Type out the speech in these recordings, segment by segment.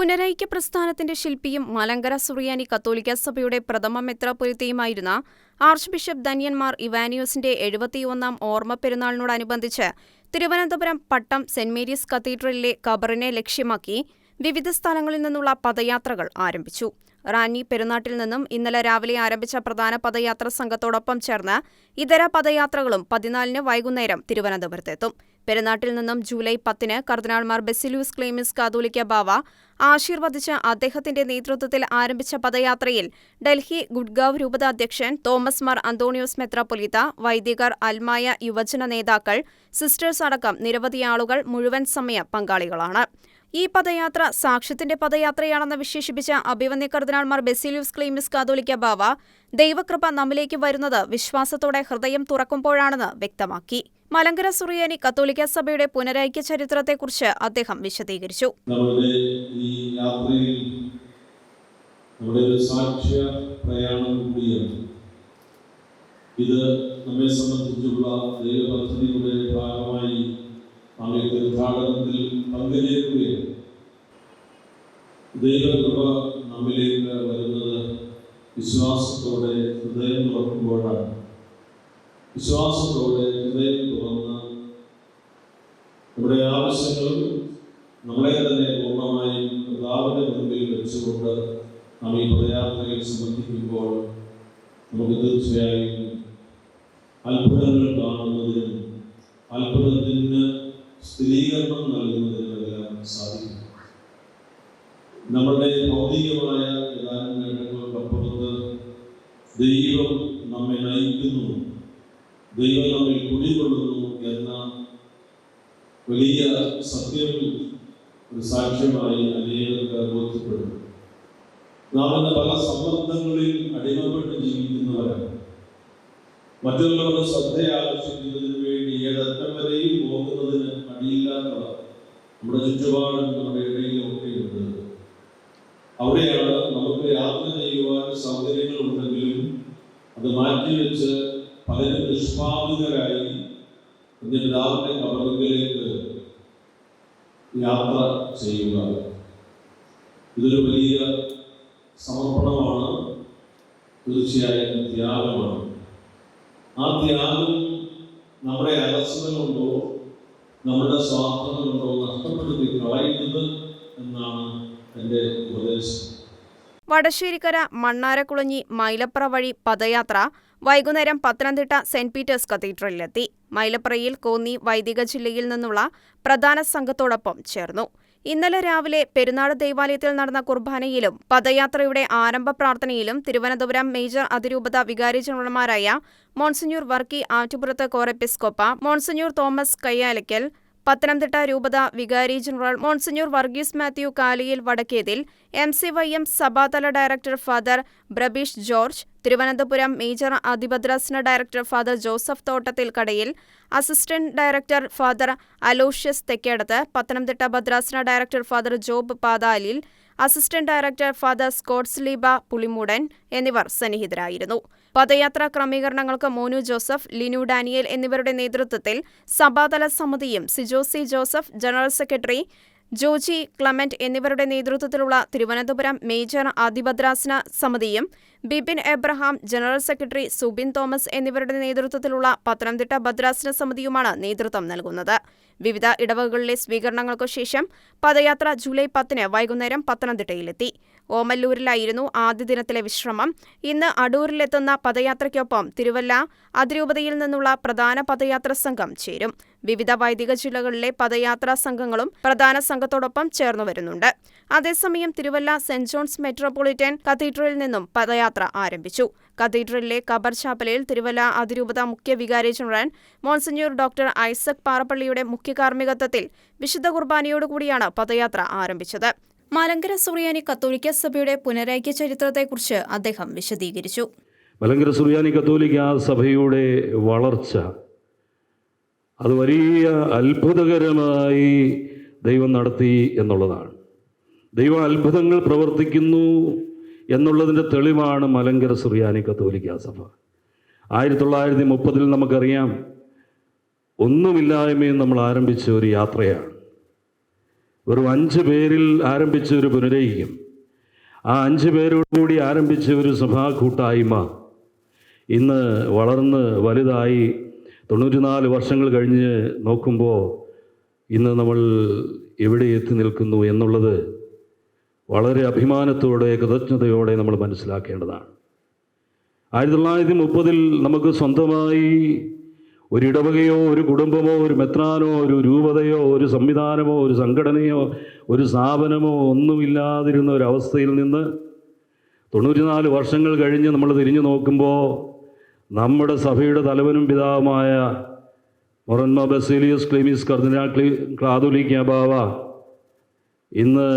പുനരൈക്യ പ്രസ്ഥാനത്തിന്റെ ശില്പിയും മലങ്കര സുറിയാനി കത്തോലിക്ക സഭയുടെ പ്രഥമ മെത്രാപൊലിത്തയുമായിരുന്ന ആർച്ച് ബിഷപ്പ് ധന്യന്മാർ ഇവാനിയോസിന്റെ എഴുപത്തിയൊന്നാം ഓർമ്മ പെരുന്നാളിനോടനുബന്ധിച്ച് തിരുവനന്തപുരം പട്ടം സെന്റ് മേരീസ് കത്തീഡ്രലിലെ ഖബറിനെ ലക്ഷ്യമാക്കി വിവിധ സ്ഥലങ്ങളിൽ നിന്നുള്ള പദയാത്രകൾ ആരംഭിച്ചു. റാന്നി പെരുന്നാട്ടിൽ നിന്നും ഇന്നലെ രാവിലെ ആരംഭിച്ച പ്രധാന പദയാത്ര സംഘത്തോടൊപ്പം ചേർന്ന് ഇതര പദയാത്രകളും പതിനാലിന് വൈകുന്നേരം തിരുവനന്തപുരത്തെത്തും. പെരുന്നാട്ടിൽ നിന്നും ജൂലൈ പത്തിന് കർദിനാൾമാർ ബെസിലൂസ് ക്ലീമിസ് കാതോലിക്ക ബാവ ആശീർവദിച്ച് അദ്ദേഹത്തിന്റെ നേതൃത്വത്തിൽ ആരംഭിച്ച പദയാത്രയിൽ ഡൽഹി ഗുഡ്ഗാവ് രൂപത അധ്യക്ഷൻ തോമസ് മാർ അന്തോണിയോസ് മെത്രാപൊലീത്ത വൈദികർ അൽമായ യുവജന നേതാക്കൾ സിസ്റ്റേഴ്സ് അടക്കം നിരവധി ആളുകൾ മുഴുവൻ സമയ പങ്കാളികളാണ്. ഈ പദയാത്ര സാക്ഷ്യത്തിന്റെ പദയാത്രയാണെന്ന് വിശേഷിപ്പിച്ച അഭിവന്യ കർദിനാൾമാർ ബെസിലിയൂസ് ക്ലീമിസ് കാതോലിക്ക ബാവ ദൈവകൃപ നമ്മിലേക്ക് വരുന്നത് വിശ്വാസത്തോടെ ഹൃദയം തുറക്കുമ്പോഴാണെന്ന് വ്യക്തമാക്കി. മലങ്കര സുറിയാനി കത്തോലിക്ക സഭയുടെ പുനരൈക്യ ചരിത്രത്തെക്കുറിച്ച് അദ്ദേഹം വിശദീകരിച്ചു. ഇത് നമ്മെ സംബന്ധിച്ചുള്ള ദൈവപദ്ധതിയുടെ ഭാഗമായി നമ്മൾ തീർത്ഥാടനത്തിൽ പങ്കുചേരുകയാണ് ദൈവകൃപ നമ്മിലേക്ക് വരുന്നത് വിശ്വാസത്തോടെ ഹൃദയം തുറക്കുമ്പോഴാണ്. വിശ്വാസത്തോടെ ഹൃദയം തുറന്ന് നമ്മുടെ ആവശ്യങ്ങളും നമ്മളെ തന്നെ പൂർണമായും കർത്താവിന്റെ മുൻപിൽ വെച്ചുകൊണ്ട് നാം ഈ പദയാത്രയിൽ സംബന്ധിക്കുമ്പോൾ നമുക്ക് തീർച്ചയായും അത്ഭുതങ്ങൾ കാണുന്നതിനും അത്ഭുതത്തിന് സ്ഥിരീകരണം നൽകുന്നതിനെല്ലാം നമ്മുടെ ഭൗതികമായ ഏതാനും നേട്ടങ്ങൾക്കപ്പുറത്ത് ദൈവം നമ്മെ നയിക്കുന്നു. ദൈവം നമ്മെ കുടികൊള്ളുന്നു എന്ന വലിയ സത്യം ഒരു സാക്ഷ്യമായി അനേകർക്ക് ബോധ്യപ്പെടുന്നു. നാം ഇന്ന് പല സമ്മർദ്ദങ്ങളിൽ അടിമപ്പെട്ട് ജീവിക്കുന്നവരാണ്. മറ്റുള്ളവരുടെ ശ്രദ്ധ ആകർഷിക്കുന്നതിന് വേണ്ടി ഏതറ്റം വരെയും പോകുന്നതിന് അടിയില്ലാത്തവർ നമ്മുടെ ചുറ്റുപാടും നമ്മുടെ അവിടെയാണ് നമുക്ക് യാത്ര ചെയ്യുവാൻ സൗകര്യങ്ങൾ ഉണ്ടെങ്കിലും അത് മാറ്റിവെച്ച് പലരും നിഷ്പാദിതരായി പിതാവിന്റെ കബറിലേക്ക് യാത്ര ചെയ്യുക ഇതൊരു വലിയ സമർപ്പണമാണ്. തീർച്ചയായും ത്യാഗമാണ്. ആ ത്യാഗം നമ്മുടെ അലസതകളുണ്ടോ? നമ്മുടെ സ്വാർത്ഥത കൊണ്ടോ നഷ്ടപ്പെടുത്തി കളയുന്നത് എന്നാണ് എന്റെ വടശ്ശേരിക്കര മണ്ണാരക്കുളഞ്ഞി മൈലപ്ര വഴി പദയാത്ര വൈകുന്നേരം പത്തനംതിട്ട സെന്റ് പീറ്റേഴ്സ് കത്തീഡ്രലിലെത്തി. മൈലപ്രയിൽ കോന്നി വൈദിക ജില്ലയിൽ നിന്നുള്ള പ്രധാന സംഘത്തോടൊപ്പം ചേർന്നു. ഇന്നലെ രാവിലെ പെരുന്നാട് ദേവാലയത്തിൽ നടന്ന കുർബാനയിലും പദയാത്രയുടെ ആരംഭ പ്രാർത്ഥനയിലും തിരുവനന്തപുരം മേജർ അതിരൂപത വികാരി ജനറൽമാരായ മോൺസിഞ്ഞൂർ വർക്കി ആറ്റുപുറത്ത് കോറെപ്പിസ്കോപ്പ മോൺസിഞ്ഞൂർ തോമസ് കയ്യാലയ്ക്കൽ പത്തനംതിട്ട രൂപത വികാരി general monsignor Varghese Mathew Kaliyil Vadakkethil M C Y M സഭാതല director father Brabeesh George Thiruvananthapuram major അതിഭദ്രാസന director father Joseph Thottathil Kadayil assistant director father Aloysius Thekkedath Pathanamthitta ഭദ്രാസന director father Job Pathalil assistant director father Scots Leeba Pulimoodan എന്നിവർ സന്നിഹിതരായിരുന്നു. പദയാത്രാ ക്രമീകരണങ്ങൾക്ക് Monu Joseph Linu Daniel എന്നിവരുടെ നേതൃത്വത്തിൽ സഭാതല സമിതിയും Sijosi Joseph general secretary Joji Clement എന്നിവരുടെ നേതൃത്വത്തിലുള്ള തിരുവനന്തപുരം മേജർ ആദിഭദ്രാസന സമിതിയും Bipin Abraham general secretary Subin Thomas എന്നിവരുടെ നേതൃത്വത്തിലുള്ള പത്തനംതിട്ട ഭദ്രാസന സമിതിയുമാണ് നേതൃത്വം നൽകുന്നത്. വിവിധ ഇടവകളിലെ സ്വീകരണങ്ങൾക്കു ശേഷം പദയാത്ര ജൂലൈ പത്തിന് വൈകുന്നേരം പത്തനംതിട്ടയിലെത്തി. ഓമല്ലൂരിലായിരുന്നു ആദ്യ ദിനത്തിലെ വിശ്രമം. ഇന്ന് അടൂരിലെത്തുന്ന പദയാത്രയ്ക്കൊപ്പം തിരുവല്ല അതിരൂപതയിൽ നിന്നുള്ള പ്രധാന പദയാത്ര സംഘം ചേരും. വിവിധ വൈദിക ജില്ലകളിലെ പദയാത്രാ സംഘങ്ങളും പ്രധാന സംഘത്തോടൊപ്പം ചേർന്നു വരുന്നുണ്ട്. അതേസമയം തിരുവല്ല സെന്റ് ജോൺസ് മെട്രോപൊളിറ്റൻ കത്തീഡ്രലിൽ നിന്നും പദയാത്ര ആരംഭിച്ചു. കത്തീഡ്രലിലെ കബർ ചാപ്പലയിൽ തിരുവല്ല അതിരൂപത മുഖ്യ വികാരി ജനറൽ മോൺസിഞ്ഞൂർ ഡോക്ടർ ഐസക് പാറപ്പള്ളിയുടെ മുഖ്യ കാർമ്മികത്വത്തിൽ വിശുദ്ധ കുർബാനയോടുകൂടിയാണ് പദയാത്ര ആരംഭിച്ചത്. മലങ്കര സുറിയാനി കത്തോലിക്ക സഭയുടെ പുനരൈക്യ ചരിത്രത്തെക്കുറിച്ച് അദ്ദേഹം വിശദീകരിച്ചു. മലങ്കര സുറിയാനി കത്തോലിക്ക സഭയുടെ വളർച്ച അത് വലിയ അത്ഭുതകരമായി ദൈവം നടത്തി എന്നുള്ളതാണ്. ദൈവം അത്ഭുതങ്ങൾ പ്രവർത്തിക്കുന്നു എന്നുള്ളതിന്റെ തെളിവാണ് മലങ്കര സുറിയാനി കത്തോലിക്ക സഭ. ആയിരത്തി തൊള്ളായിരത്തി മുപ്പതിൽ നമുക്കറിയാം ഒന്നുമില്ലായ്മയും നമ്മൾ ആരംഭിച്ച ഒരു യാത്രയാണ്. വെറും അഞ്ച് പേരിൽ ആരംഭിച്ച ഒരു പുനരൈക്യം. ആ അഞ്ച് പേരോടുകൂടി ആരംഭിച്ച ഒരു സഭാ കൂട്ടായ്മ ഇന്ന് വളർന്ന് വലുതായി തൊണ്ണൂറ്റിനാല് വർഷങ്ങൾ കഴിഞ്ഞ് നോക്കുമ്പോൾ ഇന്ന് നമ്മൾ എവിടെ എത്തി നിൽക്കുന്നു എന്നുള്ളത് വളരെ അഭിമാനത്തോടെ കൃതജ്ഞതയോടെ നമ്മൾ മനസ്സിലാക്കേണ്ടതാണ്. ആയിരത്തി തൊള്ളായിരത്തി മുപ്പതിൽ നമുക്ക് സ്വന്തമായി ഒരു ഇടവകയോ ഒരു കുടുംബമോ ഒരു മെത്രാനോ ഒരു രൂപതയോ ഒരു സംവിധാനമോ ഒരു സംഘടനയോ ഒരു സ്ഥാപനമോ ഒന്നുമില്ലാതിരുന്ന ഒരവസ്ഥയിൽ നിന്ന് തൊണ്ണൂറ്റിനാല് വർഷങ്ങൾ കഴിഞ്ഞ് നമ്മൾ തിരിഞ്ഞു നോക്കുമ്പോൾ നമ്മുടെ സഭയുടെ തലവനും പിതാവുമായ മൊറന്മ ബസേലിയസ് ക്ലീമിസ് കർദിനാ ക്ലീ ക്ലാതുലിക്ക ബാവ ഇന്ന്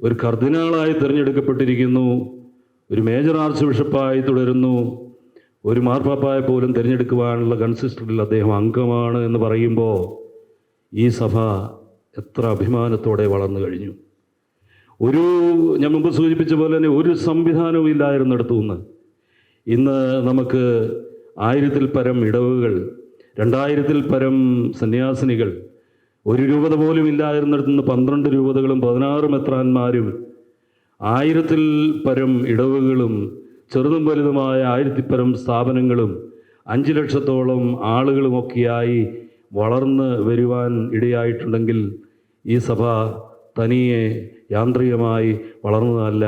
ഒരു കർദിനാളായി തിരഞ്ഞെടുക്കപ്പെട്ടിരിക്കുന്നു ഒരു മേജർ ആർച്ച് ബിഷപ്പായി തുടരുന്നു. ഒരു മാർപ്പാപ്പായെ പോലും തിരഞ്ഞെടുക്കുവാനുള്ള കൺസിസ്റ്ററിൽ അദ്ദേഹം അംഗമാണ് എന്ന് പറയുമ്പോൾ ഈ സഭ എത്ര അഭിമാനത്തോടെ വളർന്നു കഴിഞ്ഞു. ഒരു ഞാൻ മുമ്പ് സൂചിപ്പിച്ച പോലെ തന്നെ ഒരു സംവിധാനവും ഇല്ലായിരുന്നിടത്തു നിന്ന് ഇന്ന് നമുക്ക് ആയിരത്തിൽ പരം ഇടവുകൾ രണ്ടായിരത്തിൽ പരം സന്യാസിനികൾ ഒരു രൂപത പോലും ഇല്ലായിരുന്നിടത്തു നിന്ന് പന്ത്രണ്ട് രൂപതകളും പതിനാറ് മെത്രാന്മാരും ആയിരത്തിൽ പരം ഇടവുകളും ചെറുതും വലുതുമായ ആയിരത്തിപ്പരം സ്ഥാപനങ്ങളും അഞ്ച് ലക്ഷത്തോളം ആളുകളുമൊക്കെയായി വളർന്ന് വരുവാൻ ഇടയായിട്ടുണ്ടെങ്കിൽ ഈ സഭ തനിയെ യാന്ത്രികമായി വളർന്നതല്ല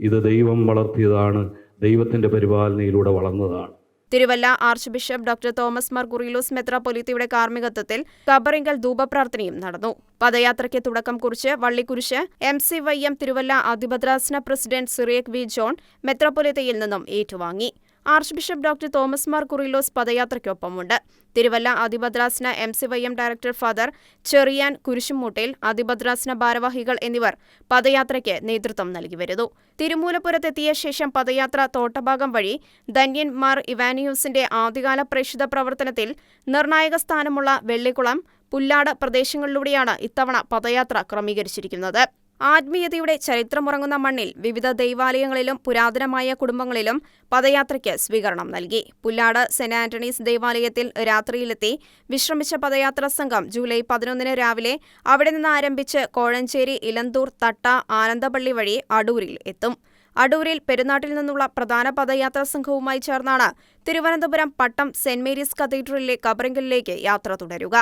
ഇത് ദൈവം വളർത്തിയതാണ് ദൈവത്തിന്റെ പരിപാലനയിലൂടെ വളർന്നതാണ്. Thiruvalla archbishop doctor Thomas Mar Kurilos മെത്രാപൊലീത്തയുടെ കാർമ്മികത്വത്തിൽ കബറിങ്കൽ ധൂപപ്രാർത്ഥനയും നടന്നു. പദയാത്രയ്ക്ക് തുടക്കം കുറിച്ച് വള്ളിക്കുരിശ് M C Y M Thiruvalla അതിഭദ്രാസന president Cyriac V John മെത്രാപൊലീത്തയിൽ നിന്നും ഏറ്റുവാങ്ങി. Archbishop doctor Thomas Mar Kurilos പദയാത്രയ്ക്കൊപ്പമുണ്ട്. Thiruvalla അതിഭദ്രാസന M C Y M director father Cherian Kurisumoottil അതിഭദ്രാസന ഭാരവാഹികൾ എന്നിവർ പദയാത്രയ്ക്ക് നേതൃത്വം നൽകി വരുന്നു. തിരുമൂലപുരത്തെത്തിയ ശേഷം പദയാത്ര തോട്ടഭാഗം വഴി ധന്യൻ മാർ ഇവാനിയൂസിന്റെ ആദ്യകാല പ്രേക്ഷിത പ്രവർത്തനത്തിൽ നിർണായക സ്ഥാനമുള്ള വെള്ളിക്കുളം പുല്ലാട് പ്രദേശങ്ങളിലൂടെയാണ് ഇത്തവണ പദയാത്ര ക്രമീകരിച്ചിരിക്കുന്നത്. ആത്മീയതയുടെ ചരിത്രമുറങ്ങുന്ന മണ്ണിൽ വിവിധ ദൈവാലയങ്ങളിലും പുരാതനമായ കുടുംബങ്ങളിലും പദയാത്രയ്ക്ക് സ്വീകരണം നൽകി. പുല്ലാട് സെന്റ് ആന്റണീസ് ദേവാലയത്തിൽ രാത്രിയിലെത്തി വിശ്രമിച്ച പദയാത്ര സംഘം ജൂലൈ പതിനൊന്നിന് രാവിലെ അവിടെ നിന്ന് ആരംഭിച്ച് കോഴഞ്ചേരി ഇലന്തൂർ തട്ട ആനന്ദപള്ളി വഴി അടൂരിൽ എത്തും. അടൂരിൽ പെരുന്നാട്ടിൽ നിന്നുള്ള പ്രധാന പദയാത്രാ സംഘവുമായി ചേർന്നാണ് തിരുവനന്തപുരം പട്ടം സെന്റ് മേരീസ് കത്തീഡ്രലിലെ കബറിങ്കലിലേക്ക് യാത്ര തുടരുക.